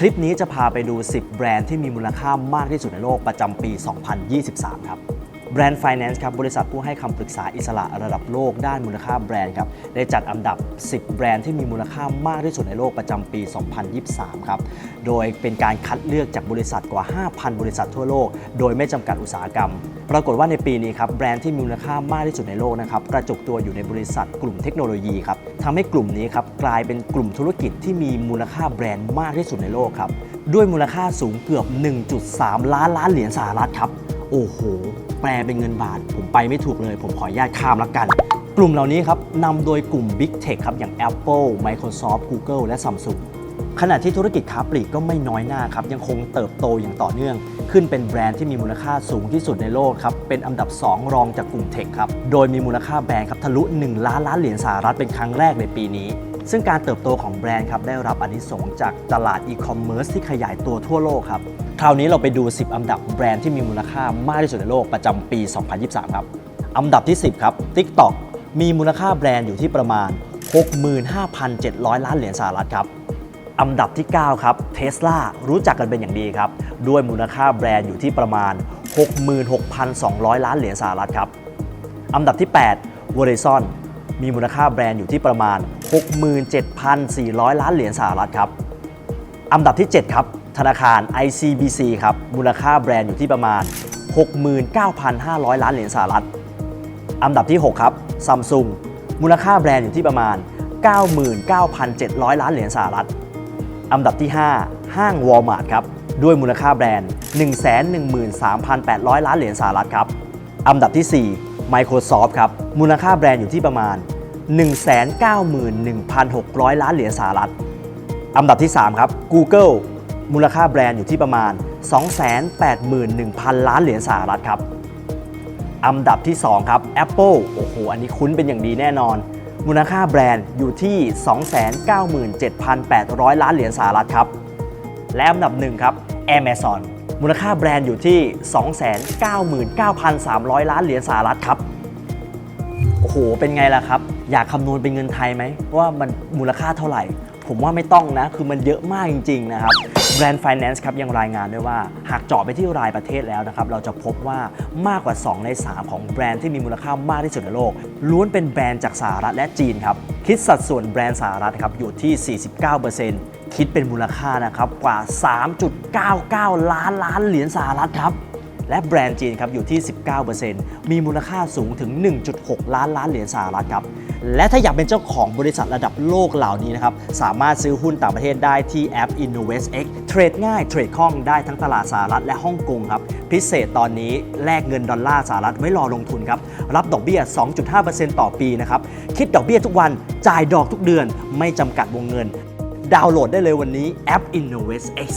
คลิปนี้จะพาไปดู 10 แบรนด์ที่มีมูลค่ามากที่สุดในโลกประจำปี 2023 ครับ แบรนด์ Finance ครับบริษัทผู้ให้คำปรึกษาอิสระระดับโลกด้านมูลค่าแบรนด์ครับได้จัดอันดับ 10 แบรนด์ที่มีมูลค่ามากที่สุดในโลกประจำปี 2023 ครับโดยเป็นการคัดเลือกจากบริษัทกว่า 5,000 บริษัททั่วโลก โดยไม่จำกัดอุตสาหกรรม ปรากฏว่าในปีนี้ครับแบรนด์ที่มีมูลค่ามากที่สุดในโลกนะครับกระจุกตัวอยู่ในบริษัทกลุ่มเทคโนโลยีครับทำให้กลุ่มนี้ครับกลายเป็นกลุ่มธุรกิจที่มีมูลค่าแบรนด์มากที่สุดในโลกครับด้วยมูลค่าสูงเกือบ 1.3 ล้านล้านเหรียญสหรัฐครับโอ้โห แปลเป็นเงินบาท ผมไปไม่ถูกเลย ผมขออนุญาตข้ามละกัน กลุ่มเหล่านี้ครับนำโดยกลุ่ม Big Tech ครับอย่าง Apple Microsoft Google และ Samsung ขณะที่ธุรกิจค้าปลีกก็ไม่น้อยหน้าครับ ยังคงเติบโตอย่างต่อเนื่อง ขึ้นเป็นแบรนด์ที่มีมูลค่าสูงที่สุดในโลกครับ เป็นอันดับ 2 รองจากกลุ่มเทคครับ โดยมีมูลค่าแบรนด์ครับทะลุ 1 ล้านล้านเหรียญสหรัฐเป็นครั้งแรกในปีนี้ ซึ่งการเติบโตของแบรนด์ครับได้รับอนิสงจากตลาดอีคอมเมิร์ซที่ขยายตัวทั่วโลกครับ คราวนี้เราไปดู 10 อันดับแบรนด์ที่มีมูลค่ามากที่สุดในโลกประจำปี 2023 ครับ อันดับที่ 10 ครับ TikTok มีมูลค่าแบรนด์อยู่ที่ประมาณ 65,700 ล้านเหรียญสหรัฐครับ อันดับที่ 9 ครับ Tesla รู้จักกันเป็นอย่างดีครับ ด้วยมูลค่าแบรนด์อยู่ที่ประมาณ 66,200 ล้านเหรียญสหรัฐครับ อันดับที่ 8 Verizon มีมูลค่าแบรนด์อยู่ที่ประมาณ 67,400 ล้านเหรียญสหรัฐครับ อันดับที่ 7 ครับ ธนาคาร ICBC ครับ มูลค่าแบรนด์อยู่ที่ประมาณ 69,500 ล้านเหรียญสหรัฐ อันดับที่ 6 ครับ Samsung มูลค่าแบรนด์อยู่ที่ประมาณ 99,700 ล้านเหรียญสหรัฐ อันดับที่ 5 ห้าง Walmart ครับ ด้วยมูลค่าแบรนด์ 113,800 ล้านเหรียญสหรัฐครับ อันดับที่ 4 Microsoft ครับ มูลค่าแบรนด์อยู่ที่ประมาณ 191,600 ล้านเหรียญสหรัฐ อันดับที่ 3 ครับ Google มูลค่าแบรนด์อยู่ที่ประมาณ 281,000 ล้านเหรียญสหรัฐครับ อันดับที่ 2 ครับ Apple โอ้โห อันนี้คุ้นเป็นอย่างดีแน่นอน มูลค่าแบรนด์อยู่ที่ 297,800 ล้านเหรียญสหรัฐครับ และอันดับหนึ่งครับ Amazon มูลค่าแบรนด์อยู่ที่ 299,300 ล้านเหรียญสหรัฐครับโอ้โห เป็นไงล่ะครับ อยากคำนวณเป็นเงินไทยไหมว่ามันมูลค่าเท่าไหร่ ผมว่าไม่ต้องนะ คือมันเยอะมากจริง ๆ นะครับแบรนด์ Finance ครับยังรายงานด้วยว่า หากเจาะไปที่รายประเทศแล้วนะครับ เราจะพบว่ามากกว่า 2 ใน 3 ของแบรนด์ที่มีมูลค่ามากที่สุดในโลก ล้วนเป็นแบรนด์จากสหรัฐและจีนครับ คิดสัดส่วนแบรนด์สหรัฐครับอยู่ที่ 49%คิดเป็นมูลค่านะครับกว่า 3.99 ล้านล้านเหรียญสหรัฐครับและแบรนด์จีนครับอยู่ที่ 19%มีมูลค่าสูงถึง 1.6 ล้านล้านเหรียญสหรัฐครับ และถ้าอยากเป็นเจ้าของบริษัทระดับโลกเหล่านี้นะครับ สามารถซื้อหุ้นต่างประเทศได้ที่แอป InnovestX เทรดง่ายเทรดคล่องได้ทั้งตลาดสหรัฐและฮ่องกงครับ พิเศษตอนนี้แลกเงินดอลลาร์สหรัฐไว้รอลงทุนครับ รับดอกเบี้ย 2.5%ต่อปีนะครับ คิดดอกเบี้ยทุกวันจ่ายดอกทุกเดือน ไม่จำกัดวงเงิน ดาวน์โหลดได้เลยวันนี้แอป InnovestX